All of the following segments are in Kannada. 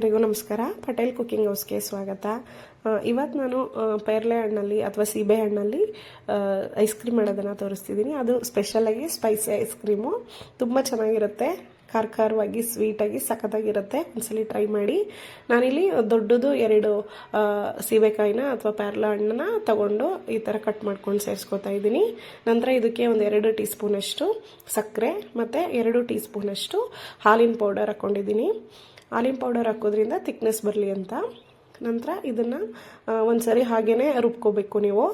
ಎಲ್ರಿಗೂ ನಮಸ್ಕಾರ. ಪಟೇಲ್ ಕುಕಿಂಗ್ ಹೌಸ್ಗೆ ಸ್ವಾಗತ. ಇವತ್ತು ನಾನು ಪೇರ್ಲೆ ಹಣ್ಣಲ್ಲಿ ಅಥವಾ ಸೀಬೆ ಹಣ್ಣಲ್ಲಿ ಐಸ್ ಕ್ರೀಮ್ ಮಾಡೋದನ್ನು ತೋರಿಸ್ತಿದ್ದೀನಿ ಅದು ಸ್ಪೆಷಲಾಗಿ ಸ್ಪೈಸಿ ಐಸ್ ಕ್ರೀಮು. ತುಂಬ ಚೆನ್ನಾಗಿರುತ್ತೆ. ಖಾರ ಖಾರವಾಗಿ ಸ್ವೀಟಾಗಿ ಸಖತ್ತಾಗಿರುತ್ತೆ. ಒಂದ್ಸಲಿ ಟ್ರೈ ಮಾಡಿ. ನಾನಿಲ್ಲಿ ದೊಡ್ಡದು ಎರಡು ಸೀಬೆಕಾಯಿನ ಅಥವಾ ಪ್ಯಾರ್ಲ ಹಣ್ಣನ್ನ ತಗೊಂಡು ಈ ಥರ ಕಟ್ ಮಾಡ್ಕೊಂಡು ಸೇರಿಸ್ಕೊತಾ ಇದ್ದೀನಿ ನಂತರ ಇದಕ್ಕೆ ಒಂದು ಎರಡು ಟೀ ಸ್ಪೂನಷ್ಟು ಸಕ್ಕರೆ ಮತ್ತು ಎರಡು ಟೀ ಸ್ಪೂನಷ್ಟು ಹಾಲಿನ ಪೌಡರ್ ಹಾಕ್ಕೊಂಡಿದ್ದೀನಿ ಹಾಲಿನ ಪೌಡರ್ ಹಾಕೋದ್ರಿಂದ ಥಿಕ್ನೆಸ್ ಬರಲಿ ಅಂತ. ನಂತರ ಇದನ್ನು ಒಂದು ಸರಿ ಹಾಗೇ ರುಬ್ಕೋಬೇಕು ನೀವು.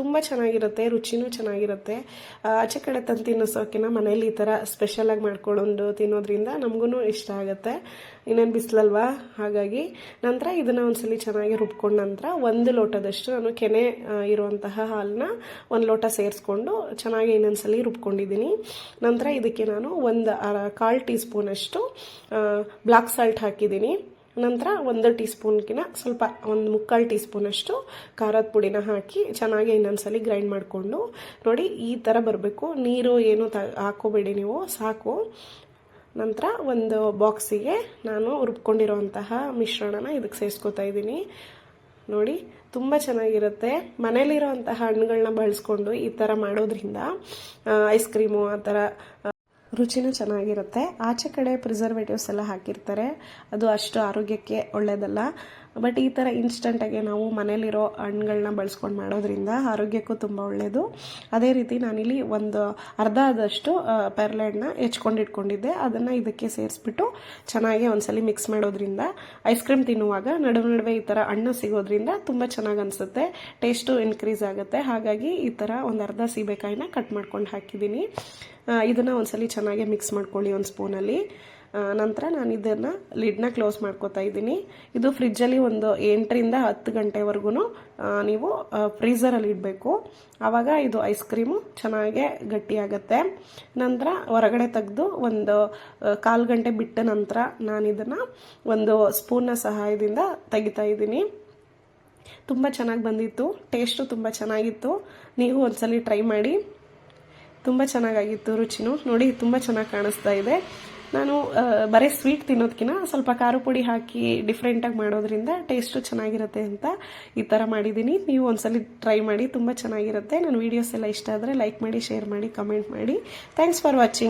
ತುಂಬ ಚೆನ್ನಾಗಿರುತ್ತೆ, ರುಚಿನೂ ಚೆನ್ನಾಗಿರುತ್ತೆ. ಆಚೆ ಕಡೆ ತಂದು ತಿನ್ನಿಸೋಕಿನ ಮನೇಲಿ ಈ ಥರ ಸ್ಪೆಷಲಾಗಿ ಮಾಡ್ಕೊಂಡು ತಿನ್ನೋದ್ರಿಂದ ನಮಗೂ ಇಷ್ಟ ಆಗುತ್ತೆ. ಇನ್ನೇನು ಬಿಸಿಲಲ್ವಾ? ಹಾಗಾಗಿ ನಂತರ ಇದನ್ನು ಒಂದ್ಸಲಿ ಚೆನ್ನಾಗಿ ರುಬ್ಕೊಂಡ ನಂತರ ಒಂದು ಲೋಟದಷ್ಟು ನಾನು ಕೆನೆ ಇರುವಂತಹ ಹಾಲನ್ನ ಒಂದು ಲೋಟ ಸೇರಿಸ್ಕೊಂಡು ಚೆನ್ನಾಗಿ ಇನ್ನೊಂದ್ಸಲಿ ರುಬ್ಕೊಂಡಿದ್ದೀನಿ. ನಂತರ ಇದಕ್ಕೆ ನಾನು ಒಂದು ಕಾಲು ಟೀ ಸ್ಪೂನಷ್ಟು ಬ್ಲಾಕ್ ಸಾಲ್ಟ್ ಹಾಕಿದ್ದೀನಿ. ನಂತರ ಒಂದು ಟೀ ಸ್ಪೂನ್ಗಿನ ಸ್ವಲ್ಪ ಒಂದು ಮುಕ್ಕಾಲು ಟೀ ಸ್ಪೂನಷ್ಟು ಖಾರದ ಪುಡಿನ ಹಾಕಿ ಚೆನ್ನಾಗಿ ಇನ್ನೊಂದ್ಸಲ ಗ್ರೈಂಡ್ ಮಾಡಿಕೊಂಡು ನೋಡಿ ಈ ಥರ ಬರಬೇಕು. ನೀರು ಏನು ತ, ಹಾಕೋಬೇಡಿ ನೀವು, ಸಾಕು. ನಂತರ ಒಂದು ಬಾಕ್ಸಿಗೆ ನಾನು ರುಬ್ಕೊಂಡಿರೋಂತಹ ಮಿಶ್ರಣನ ಇದಕ್ಕೆ ಸೇರಿಸ್ಕೊತಾ ಇದ್ದೀನಿ. ನೋಡಿ, ತುಂಬ ಚೆನ್ನಾಗಿರುತ್ತೆ. ಮನೇಲಿರೋಂತಹ ಹಣ್ಣುಗಳನ್ನ ಬಳಸ್ಕೊಂಡು ಈ ಥರ ಮಾಡೋದ್ರಿಂದ ಐಸ್ ಕ್ರೀಮು ಆ ಥರ ರುಚಿನೂ ಚೆನ್ನಾಗಿರುತ್ತೆ. ಆಚೆ ಕಡೆ ಪ್ರಿಸರ್ವೇಟಿವ್ಸ್ ಎಲ್ಲ ಹಾಕಿರ್ತಾರೆ. ಅದು ಅಷ್ಟು ಆರೋಗ್ಯಕ್ಕೆ ಒಳ್ಳೆಯದಲ್ಲ ಬಟ್ ಈ ಥರ ಇನ್ಸ್ಟಂಟಾಗಿ ನಾವು ಮನೇಲಿರೋ ಹಣ್ಣುಗಳನ್ನ ಬಳಸ್ಕೊಂಡು ಮಾಡೋದ್ರಿಂದ ಆರೋಗ್ಯಕ್ಕೂ ತುಂಬ ಒಳ್ಳೆಯದು ಅದೇ ರೀತಿ ನಾನಿಲ್ಲಿ ಒಂದು ಅರ್ಧ ಆದಷ್ಟು ಪೆರ್ಲೆ ಹಣ್ಣನ್ನ ಹೆಚ್ಕೊಂಡು ಇಟ್ಕೊಂಡಿದ್ದೆ ಅದನ್ನು ಇದಕ್ಕೆ ಸೇರಿಸ್ಬಿಟ್ಟು ಚೆನ್ನಾಗಿ ಒಂದ್ಸಲಿ ಮಿಕ್ಸ್ ಮಾಡೋದ್ರಿಂದ ಐಸ್ ಕ್ರೀಮ್ ತಿನ್ನುವಾಗ ನಡುವೆ ನಡುವೆ ಈ ಥರ ಹಣ್ಣು ಸಿಗೋದ್ರಿಂದ ತುಂಬ ಚೆನ್ನಾಗಿ ಅನಿಸುತ್ತೆ. ಟೇಸ್ಟು ಇನ್ಕ್ರೀಸ್ ಆಗುತ್ತೆ. ಹಾಗಾಗಿ ಈ ಥರ ಒಂದು ಅರ್ಧ ಸೀಬೆಕಾಯಿನ ಕಟ್ ಮಾಡ್ಕೊಂಡು ಹಾಕಿದ್ದೀನಿ. ಇದನ್ನು ಒಂದ್ಸಲಿ ಚೆನ್ನಾಗಿ ಮಿಕ್ಸ್ ಮಾಡ್ಕೊಳ್ಳಿ ಒಂದು ಸ್ಪೂನಲ್ಲಿ ನಂತರ ನಾನು ಇದನ್ನು ಲಿಡ್ನ ಕ್ಲೋಸ್ ಮಾಡ್ಕೋತಾ ಇದ್ದೀನಿ. ಇದು ಫ್ರಿಜ್ಜಲ್ಲಿ ಒಂದು ಎಂಟರಿಂದ ಹತ್ತು ಗಂಟೆವರೆಗೂ ನೀವು ಫ್ರೀಸರಲ್ಲಿ ಇಡಬೇಕು. ಆವಾಗ ಇದು ಐಸ್ ಕ್ರೀಮು ಚೆನ್ನಾಗೆ ಗಟ್ಟಿಯಾಗತ್ತೆ. ನಂತರ ಹೊರಗಡೆ ತೆಗೆದು ಒಂದು ಕಾಲು ಗಂಟೆ ಬಿಟ್ಟ ನಂತರ ನಾನು ಇದನ್ನು ಒಂದು ಸ್ಪೂನ್ನ ಸಹಾಯದಿಂದ ತೆಗಿತಾ ಇದ್ದೀನಿ. ತುಂಬ ಚೆನ್ನಾಗಿ ಬಂದಿತ್ತು. ಟೇಸ್ಟು ತುಂಬ ಚೆನ್ನಾಗಿತ್ತು. ನೀವು ಒಂದ್ಸಲಿ ಟ್ರೈ ಮಾಡಿ. ತುಂಬ ಚೆನ್ನಾಗಾಗಿತ್ತು ರುಚಿನೂ. ನೋಡಿ, ತುಂಬ ಚೆನ್ನಾಗಿ ಕಾಣಿಸ್ತಾ ಇದೆ. ನಾನು ಬರೀ ಸ್ವೀಟ್ ತಿನ್ನೋದಕ್ಕಿಂತ ಸ್ವಲ್ಪ ಖಾರ ಪುಡಿ ಹಾಕಿ ಡಿಫ್ರೆಂಟಾಗಿ ಮಾಡೋದ್ರಿಂದ ಟೇಸ್ಟು ಚೆನ್ನಾಗಿರುತ್ತೆ ಅಂತ ಈ ಥರ ಮಾಡಿದ್ದೀನಿ. ನೀವು ಒಂದ್ಸಲ ಟ್ರೈ ಮಾಡಿ, ತುಂಬ ಚೆನ್ನಾಗಿರುತ್ತೆ. ನನ್ನ ವೀಡಿಯೋಸ್ ಎಲ್ಲ ಇಷ್ಟ ಆದರೆ ಲೈಕ್ ಮಾಡಿ ಶೇರ್ ಮಾಡಿ ಕಮೆಂಟ್ ಮಾಡಿ. Thanks for watching